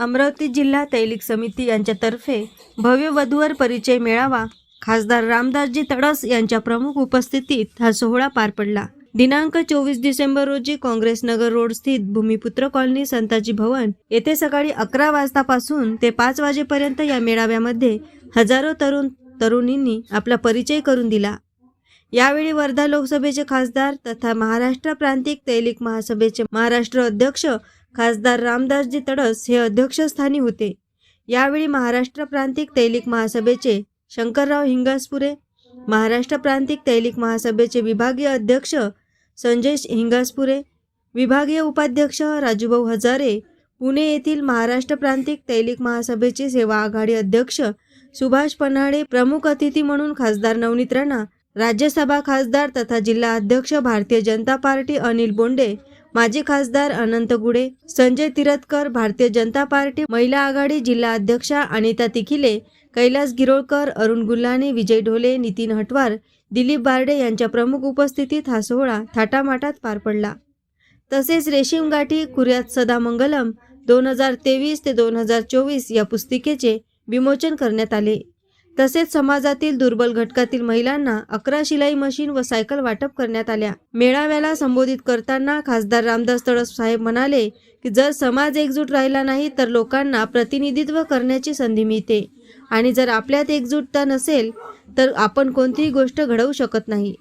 अमरावती जिल्हा तैलिक समिती यांच्यातर्फे भव्य वधूवर परिचय मेळावा खासदार रामदासजी तडस यांच्या प्रमुख उपस्थितीत हा सोहळा पार पडला. दिनांक चोवीस डिसेंबर रोजी काँग्रेस नगर रोड स्थित भूमिपुत्र कॉलनी संताजी भवन येथे सकाळी अकरा वाजतापासून ते पाच वाजेपर्यंत या मेळाव्यामध्ये हजारो तरुण तरुणींनी आपला परिचय करून दिला. यावेळी वर्धा लोकसभेचे खासदार तथा महाराष्ट्र प्रांतिक तैलिक महासभेचे महाराष्ट्र अध्यक्ष खासदार रामदासजी तडस हे अध्यक्षस्थानी होते. यावेळी महाराष्ट्र प्रांतिक तैलिक महासभेचे शंकरराव हिंगासपुरे महाराष्ट्र प्रांतिक तैलिक महासभेचे विभागीय अध्यक्ष संजय हिंगासपुरे विभागीय उपाध्यक्ष राजूभाऊ हजारे पुणे येथील महाराष्ट्र प्रांतिक तैलिक महासभेचे सेवा आघाडी अध्यक्ष सुभाष पन्हाळे प्रमुख अतिथी म्हणून खासदार नवनीत राणा राज्यसभा खासदार तथा जिल्हा अध्यक्ष भारतीय जनता पार्टी अनिल बोंडे माजी खासदार अनंत गुडे संजय तिरतकर भारतीय जनता पार्टी महिला आघाडी जिल्हा अध्यक्षा अनिता तिखिले कैलास गिरोळकर अरुण गुल्हाने विजय ढोले नितीन हटवार दिलीप बारडे यांच्या प्रमुख उपस्थितीत हा सोहळा थाटामाटात पार पडला. तसेच रेशीम गाठी कुर्यात सदा मंगलम दोन हजार तेवीस ते दोन हजार चोवीस या पुस्तिकेचे विमोचन करण्यात आले. तसेच समाजातील दुर्बल घटकातील महिलांना अकरा शिलाई मशीन व सायकल वाटप करण्यात आल्या. मेळाव्याला संबोधित करताना खासदार रामदास तडस साहेब म्हणाले की जर समाज एकजूट राहिला नाही तर लोकांना प्रतिनिधित्व करण्याची संधी मिळते. आणि जर आपल्यात एकजूटता नसेल तर आपण कोणतीही गोष्ट घडवू शकत नाही.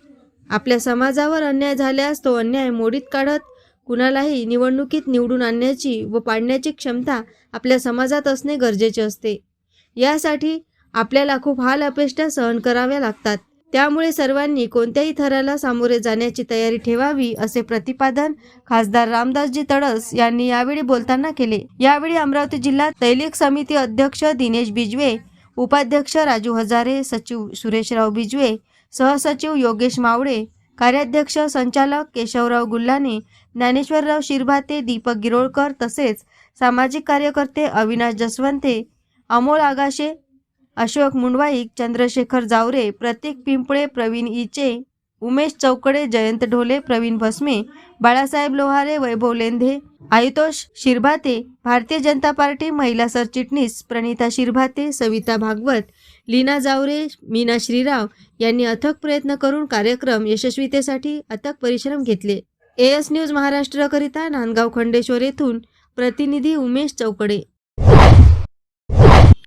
आपल्या समाजावर अन्याय झाल्यास तो अन्याय मोडीत काढत कुणालाही निवडणुकीत निवडून आणण्याची व पाडण्याची क्षमता आपल्या समाजात असणे गरजेचे असते. यासाठी आपल्याला खूप हाल अपेष्टा सहन कराव्या लागतात. त्यामुळे सर्वांनी कोणत्याही थराला सामोरे जाण्याची तयारी ठेवावी असे प्रतिपादन खासदार रामदासजी तडस यांनी यावेळी बोलताना केले. यावेळी अमरावती जिल्हा तैलिक समिती अध्यक्ष दिनेश बिजवे उपाध्यक्ष राजू हजारे सचिव सुरेशराव बिजवे सहसचिव योगेश मावळे कार्याध्यक्ष संचालक केशवराव गुल्लाने ज्ञानेश्वरराव शिरभाते दीपक गिरोळकर तसेच सामाजिक कार्यकर्ते अविनाश जसवंते अमोल आगाशे अशोक मुंडवाईक चंद्रशेखर जावरे प्रतीक पिंपळे प्रवीण इचे उमेश चौकडे जयंत ढोले प्रवीण भस्मे बाळासाहेब लोहारे वैभव लेंधे आयुतोष शिरभाते भारतीय जनता पार्टी महिला सरचिटणीस प्रणिता शिरभाते सविता भागवत लीना जावरे मीना श्रीराव यांनी अथक प्रयत्न करून कार्यक्रम यशस्वीतेसाठी अथक परिश्रम घेतले. एएस न्यूज महाराष्ट्राकरिता नांदगाव खंडेश्वर येथून प्रतिनिधी उमेश चौकडे.